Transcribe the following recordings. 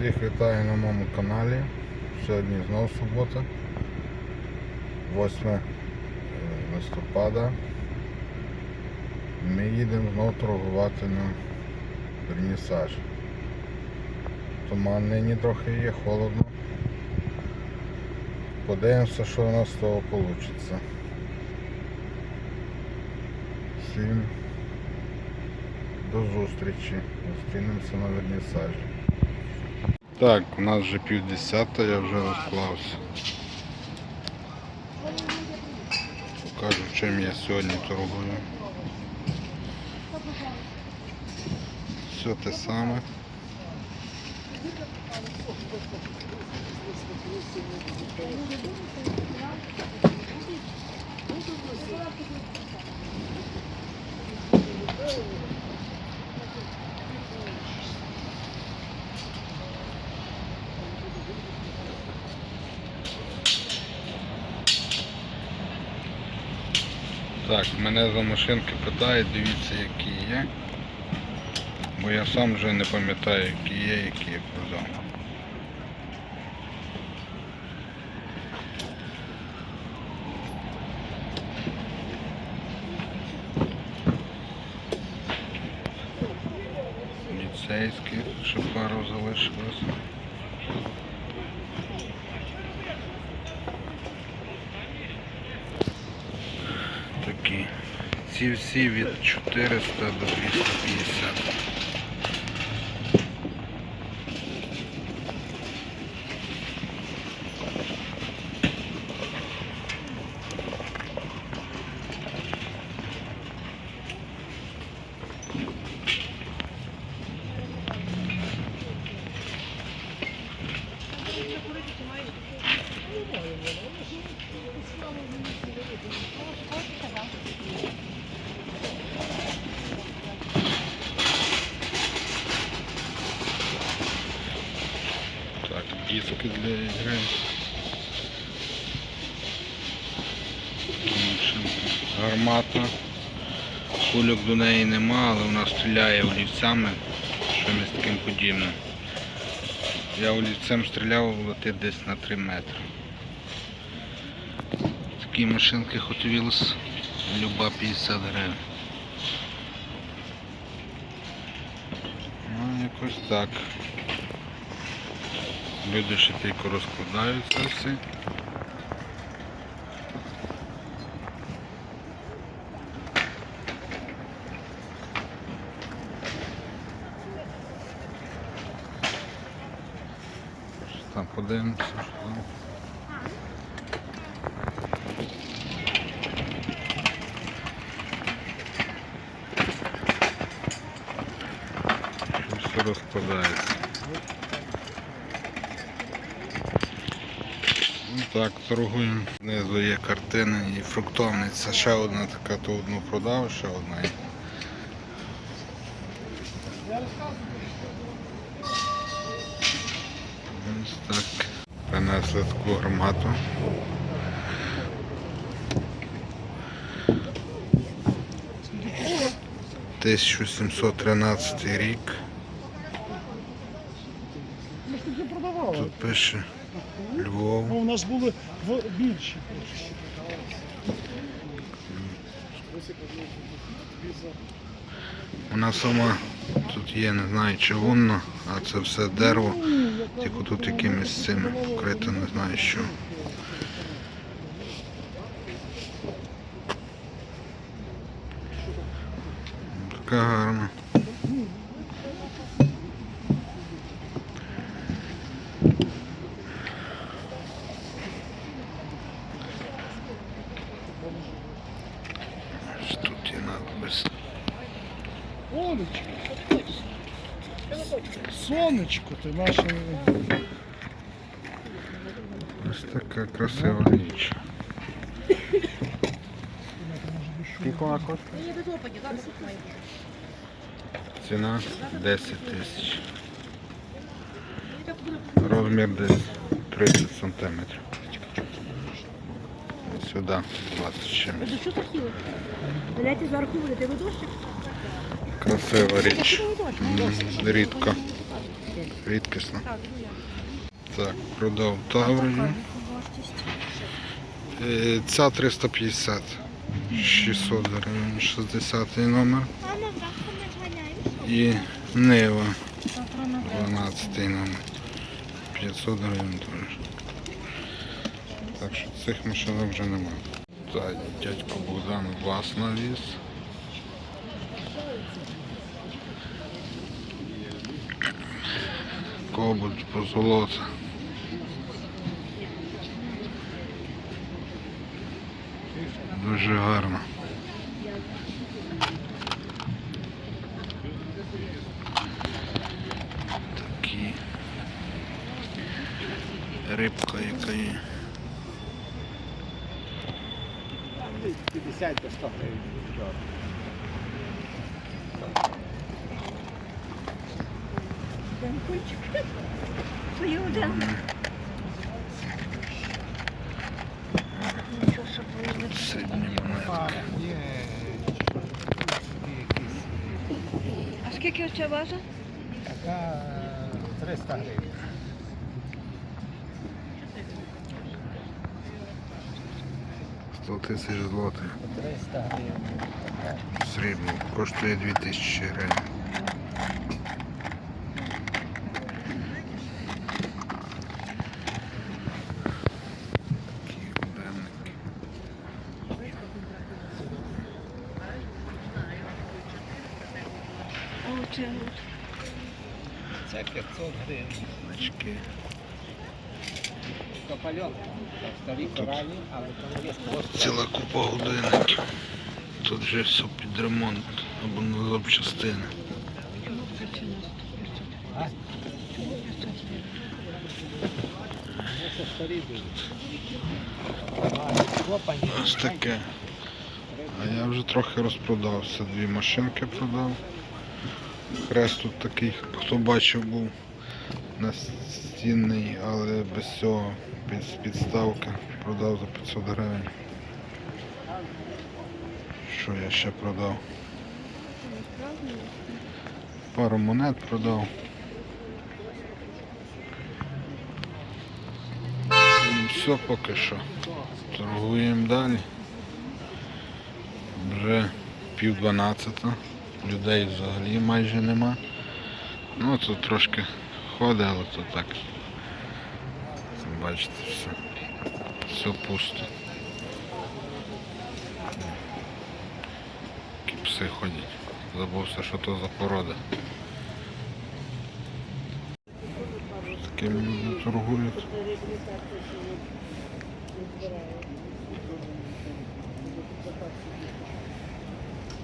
Всіх вітаю на моєму каналі. Сьогодні знову субота, 8 е, листопада. Ми їдемо знову торгувати на вернісаж. Туман нині трохи є, холодно. Подивимося, що у нас з того вийде. Всім до зустрічі. Зустрінемося на вернісажі. Так, у нас вже півдесята, я вже розклався. Покажу, чим я сьогодні торгую. Все те саме. Так, мене за машинки питають, дивіться які є. Бо я сам вже не пам'ятаю, які є, які я продав. Ліцейські, ще пару залишилось. Такі. Ці всі від 400 до 250. Так, диски для Гармата. Кульок до неї нема, але вона стріляє олівцями, чимось таким подібним. Я олівцем стріляв, летить десь на 3 метри. Такі машинки Hot Wheels, люба 50 гривень. Ну, якось так. Люди ще тільки розкладаються всі. Там подивимося, що там. Все розкладається. Ну так, торгуємо. Знизу є картина і фруктовниця. Ще одна така, то одну продав, ще одна. Ось так. Принесли таку гармату. Тисячу сімсот тринадцятий рік. Тут пише нас були в більші. Вона сама тут є, не знаю, чавунна, а це все дерево. Тільки тут якимись цими вкрито, не знаю що. Така гарна. Ось Тут є надпис. Олечко. Сонечко ти наше. Ось така красива річ. Скільки вона коштує? Ціна 10 тисяч. Розмір десь 30 сантиметрів. Сюди 20 Ви чимось. Красива річ. Рідко. Рідкісна. Так, продав Таврію. Е, Ця 350. 600 гривень, 60 номер. І Нива, 12 номер. 500 гривень теж. Так що цих машинок вже немає. Так, дядько Богдан вас навіз. Кобальт, позолота. Дуже гарно. Такі. Рибка яка є. 50 до 100 гривень. Один кульчик. Твої один. Нічого, що повинно. Сидні монетки. Є. Якісь. А скільки ця ваза? Така 300 гривень. Сто тисяч злотих. 300 гривень. Срібний Коштує 2000 гривень. Такі годинники. А оце от. Це 500 гривень. Значки. Копальон. Просто. Ціла купа годинників. Тут вже все під ремонт або на запчастини. Ось таке. А я вже трохи розпродався. Дві машинки продав. Хрест тут такий, хто бачив, був настінний, але без цього під, підставки продав за 500 гривень. Що я ще продав? Пару монет продав. Все поки що. Торгуємо далі. Вже пів дванадцята. Людей взагалі майже нема. Ну тут трошки ходить, але то так. Бачите, все. Все пусто. Які пси ходять. Забувся, що то за порода. З такими люди торгують.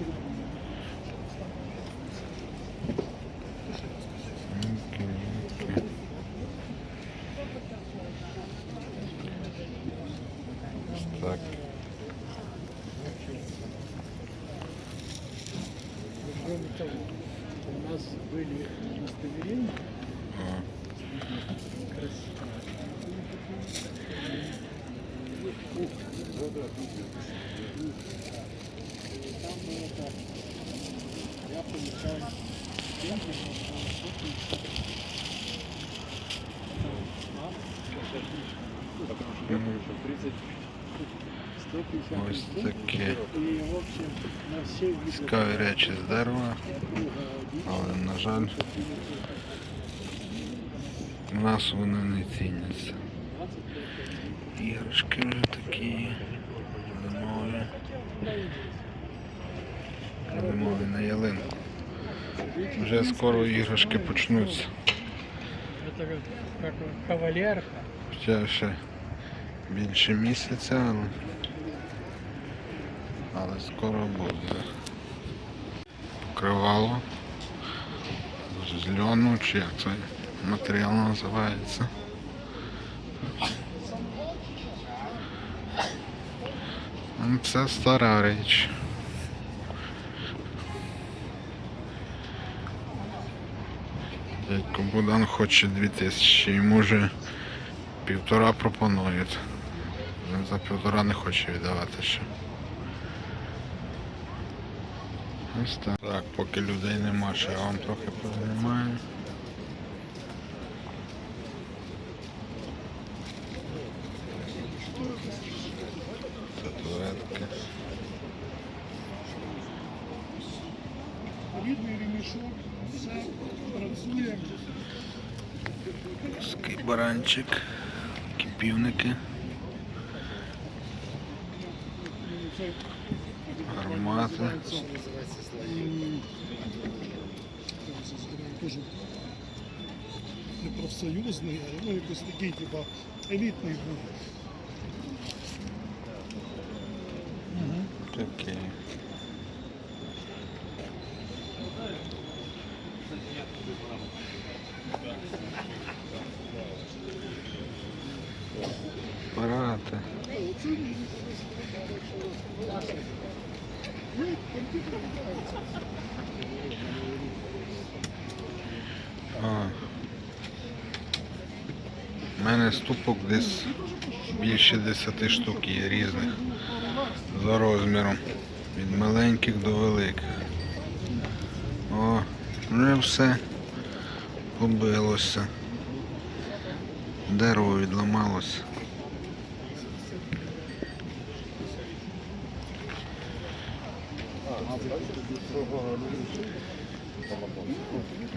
Окей, нас были удостоверения. Там. Я получал 30 Ось таке. Цікаві речі з дерева, але, на жаль, У нас вони не ціняться. Іграшки вже такі зимові. Зимові на ялинку. Вже скоро іграшки почнуться. Хоча ще більше місяця, але але скоро буде. Покривало з льону, чи як цей матеріал називається. Ну, Це стара річ. Дядько Богдан хоче 2000, йому вже півтора пропонують. За півтора не хоче віддавати ще. Ось так. Так, поки людей нема, ще я вам трохи познімаю. Татуетки. Рідний ремішок, все працює. Баранчик, кипівники. Кажу, не профсоюзний, а ну якось такий, типа, елітний був. Такі. Апарати. У мене ступок десь більше 10 штук є різних за розміром. Від маленьких до великих. О, вже все побилося. Дерево відламалося.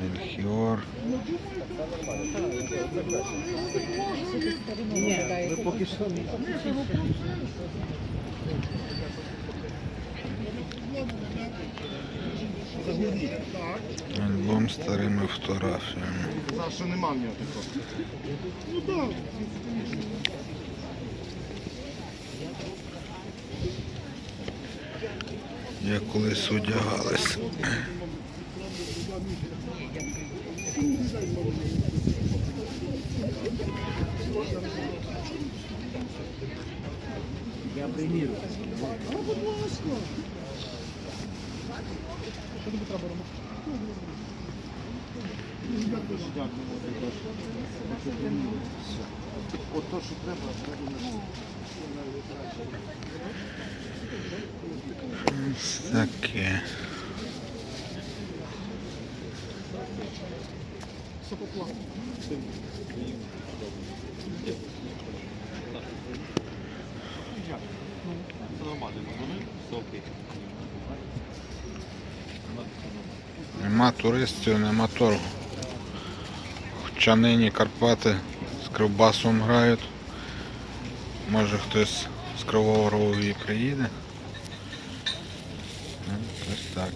Мельхіор. Альбом з старими фотографіями. Казав, нема в нього такого. Ну так. Як колись одягались. Я примірю. От то, що треба, Ось таке. Нема туристів, нема торгу. Хоча нині Карпати з Кривбасом грають. Може хтось з Кривого Рогу і приїде. Ну, Ось так.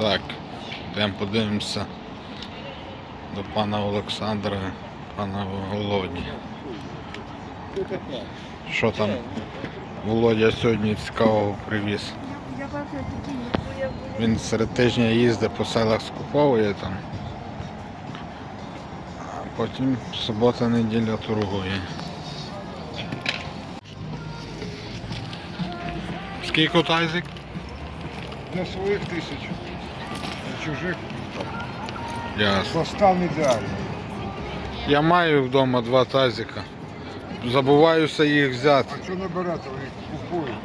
Так, йдемо подивимося до пана Олександра, пана Володі. Що там Володя сьогодні цікавого привіз? Він серед тижня їздить по селах скуповує там. А потім субота, неділя Скільки тайзик? Для своїх тисяч. Для чужих Ясно. постав ідеальний. Я маю вдома два тазика. Забуваюся їх взяти. А що не берете, ви їх купуєте?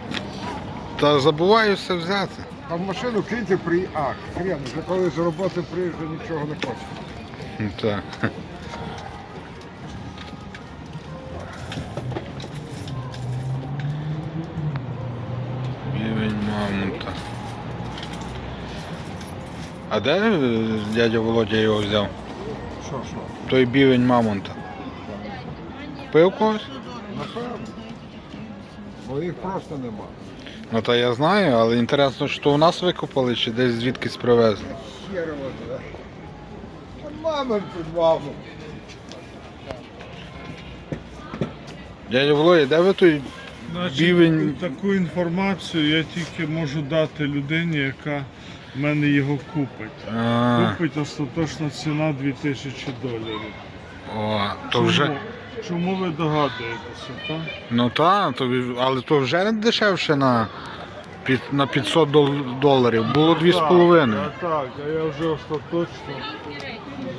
Та забуваюся взяти. А в машину киньте при ах, хрен, вже коли з роботи приїжджа нічого не хоче. Ну, Так. Мамонта. А де е, дядя Володя його взяв? Що, що? Той бівень мамонта. Пив когось? Напевно. Бо їх просто нема. Ну та я знаю, але інтересно, що у нас викопали чи десь звідкись привезли. Херово, да? А під маму. Дядя Володя, де ви той Значить, Бівень- таку інформацію я тільки можу дати людині, яка в мене його купить. А, Купить остаточна ціна 2000 доларів. о, то вже. Чому? Чому ви догадуєтеся, так? Ну так, то, але то вже не дешевше на, під, на 500 дол- доларів. Було 2,5. Так, так, а я вже остаточно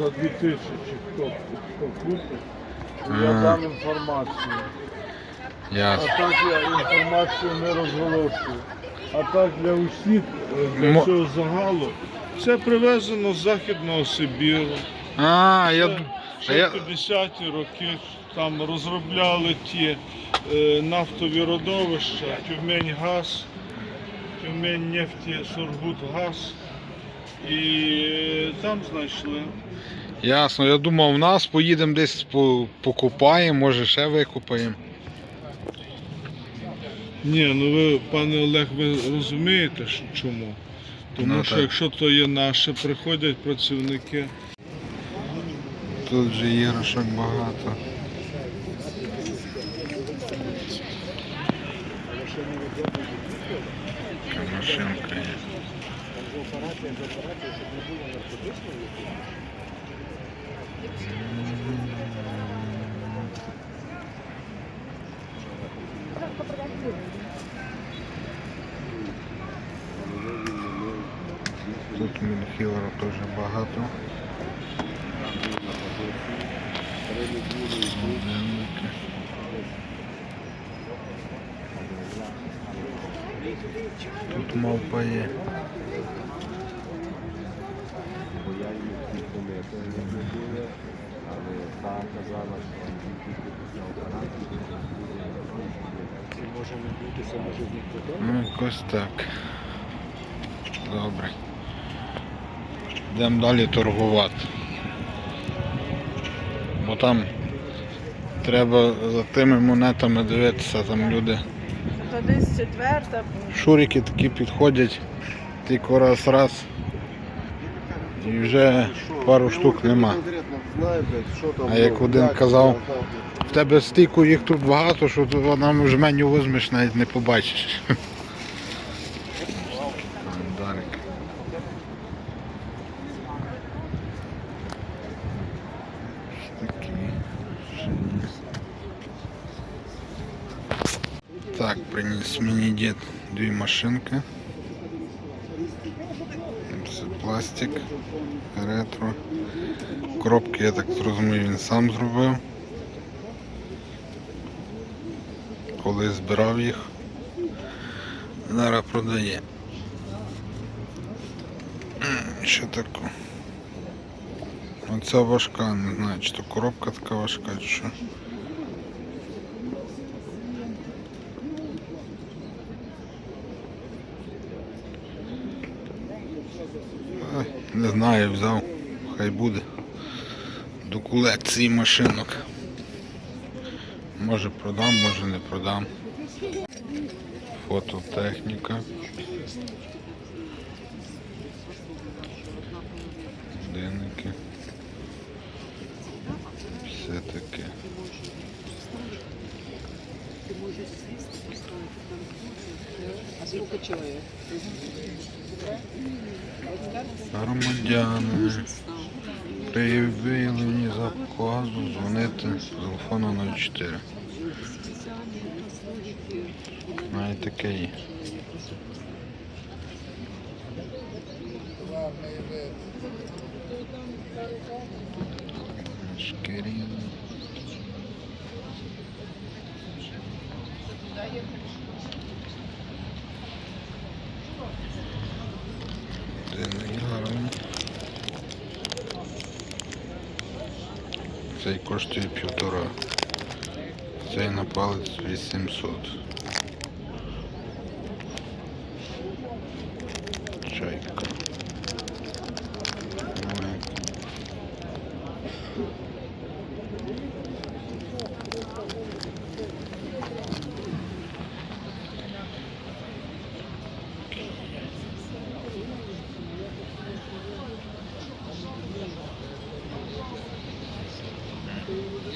за 2000 хто, хто купить. Я дам інформацію. А так я інформацію не розголошую. А так для усіх, е, для Мо- цього загалу, це привезено з Західного Сибіру. А, я, а Ще я, 50-ті роки там розробляли ті е, нафтові родовища, Тюмень газ, Тюмень нефті Сургутгаз. І там знайшли. Ясно, я думав, в нас поїдемо десь по- покупаємо, може ще викупаємо. Ні, ну ви, пане Олег, ви розумієте, що чому? Тому Ну, що так. якщо то є наше, приходять працівники. Тут же іграшок багато. Така Машинка є. Тут теж багато. Тут мавпа є. Ну, якось так. Добре. Йдемо далі торгувати. Бо там треба за тими монетами дивитися, там люди. То десь четверта. Шурики такі підходять, тільки раз раз. І вже пару штук нема. А як один казав, в тебе стільки їх тут багато, що ти нам в меню візьмеш, навіть не побачиш. Дарик. Ось такі. Так, приніс мені дід дві машинки. Це пластик, ретро. Коробки, я так зрозумів, він сам зробив. Коли збирав їх. Зараз продає. Що таке? Оця важка, не знаю, чи то коробка така важка, чи що. Не знаю, взяв, хай буде. До колекції машинок. Може продам, може не продам. Фототехніка. Годинники. Все таке. Громадяни. При виявленні заказу дзвонити телефону 04. Навіть таке є. Шкірін. Цей коштує півтора. Цей на палець 800.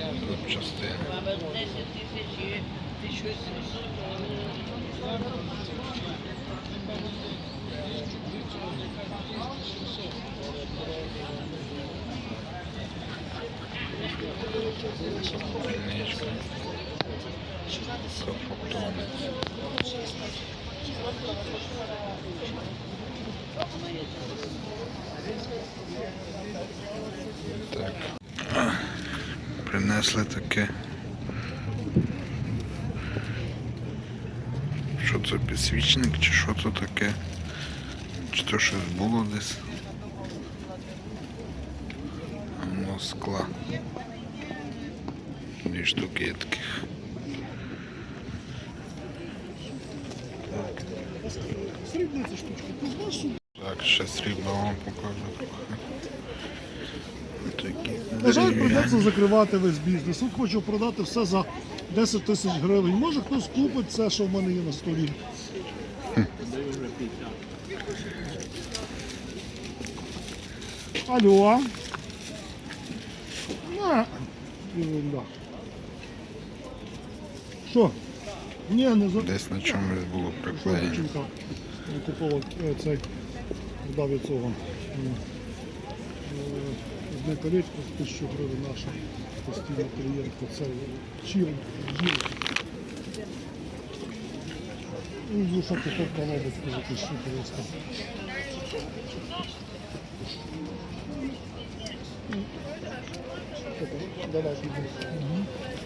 Тут частина. Ліничка. Кафотонець. Так. Принесли таке. Що це підсвічник чи що це таке? Чи то щось було десь? Воно скла. Дві штуки є таких. Так, ще срібла вам покажу. Такі На жаль, придеться закривати весь бізнес. От хочу продати все за 10 тисяч гривень. Може хтось купить це, що в мене є на столі. Алло. На. Ерунда. Що? Ні, не за... Десь на чомусь було приклеєно. купила е, цей продав від цього. Одне колечко з тисячу гривень наша постійна клієнтка. Це чим. Ну, душа таку коробочку за тисячу гривень. Давай, підемо. А,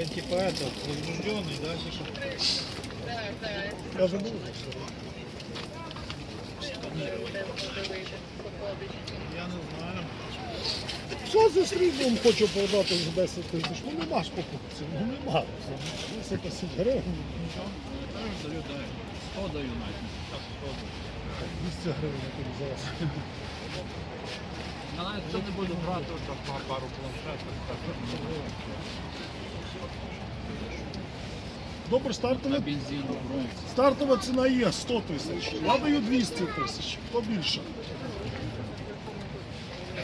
він типа это, возбужденный, да, чи що? Я забув. Я не знаю. Що за сріблом хочу продати за 10 тисяч? Ну нема ж покупців, ну нема. 10 тисяч гривень, Даю, даю. 100 даю навіть. Так, 100 200 гривень я тобі зараз. Я навіть це не буду брати, так пару планшетів. Добре, На стартова, стартова ціна є 100 тисяч. Я даю 200 тисяч. Хто більше?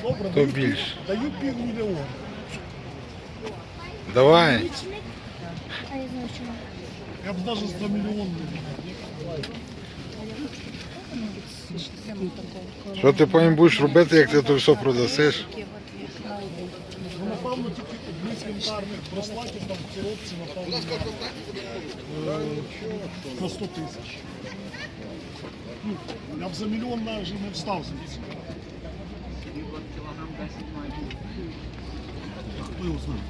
Добре, Хто даю, більше? даю півмільйона. Давай. А я знаю, чому. Я б навіть за мільйон не. Що ти потім будеш робити, як ти то все продасиш? Інвентарних браслетів там в коробці, напевно, на, е, на 100 тисяч. Ну, я б за мільйон навіть не встав звідси. Кілограм 10 має бути. Хто його знає?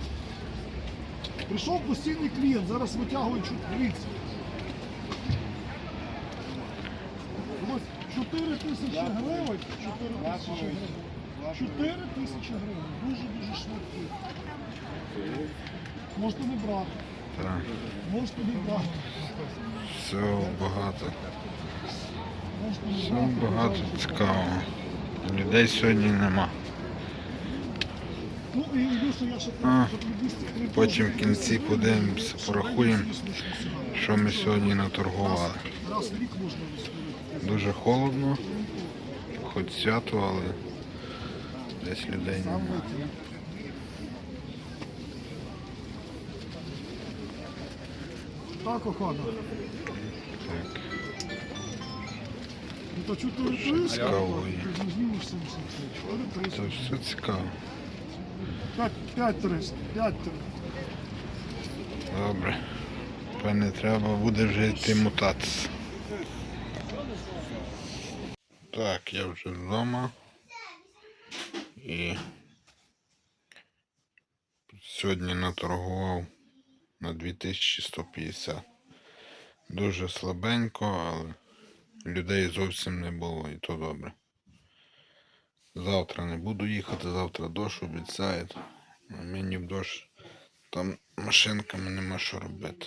Прийшов постійний клієнт, зараз витягує чуть дивіться. Ось 4 тисячі гривень. 4 тисячі гривень. 4 тисячі гривень. Дуже-дуже швидкі. Можете не брати. Так, Можете не брати. все багато. Все багато цікавого. Людей сьогодні нема. Ну А, щоб не 203 Потім в кінці подивимося, порахуємо, що ми сьогодні наторгували. Дуже холодно, хоч свято, але десь людей немає. Так. Так, Ну то 4 тисячі. Цікаво є. Ти ж не знімеш 73. 4 це все цікаво. 5, 5 300. 5 Добре. Певне, треба буде вже йти мутатися. Так, я вже вдома. І сьогодні наторгував на 2150. Дуже слабенько, але людей зовсім не було і то добре. Завтра не буду їхати, завтра дощ обіцяють. А мені в дощ там машинками нема що робити.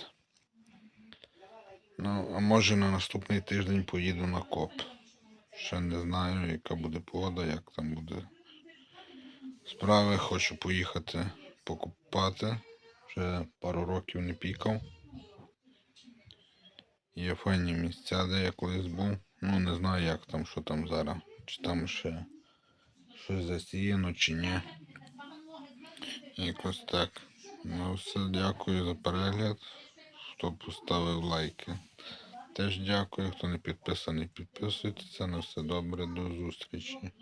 Ну, а може на наступний тиждень поїду на коп. Ще не знаю, яка буде погода, як там буде справи. Хочу поїхати покупати. Вже пару років не пікав. Є файні місця, де я колись був. Ну не знаю як там, що там зараз. Чи там ще щось засіяно, чи ні. Якось так. Ну все, дякую за перегляд. Хто поставив лайки. Теж дякую. Хто не підписаний, підписуйтеся. На все добре, до зустрічі.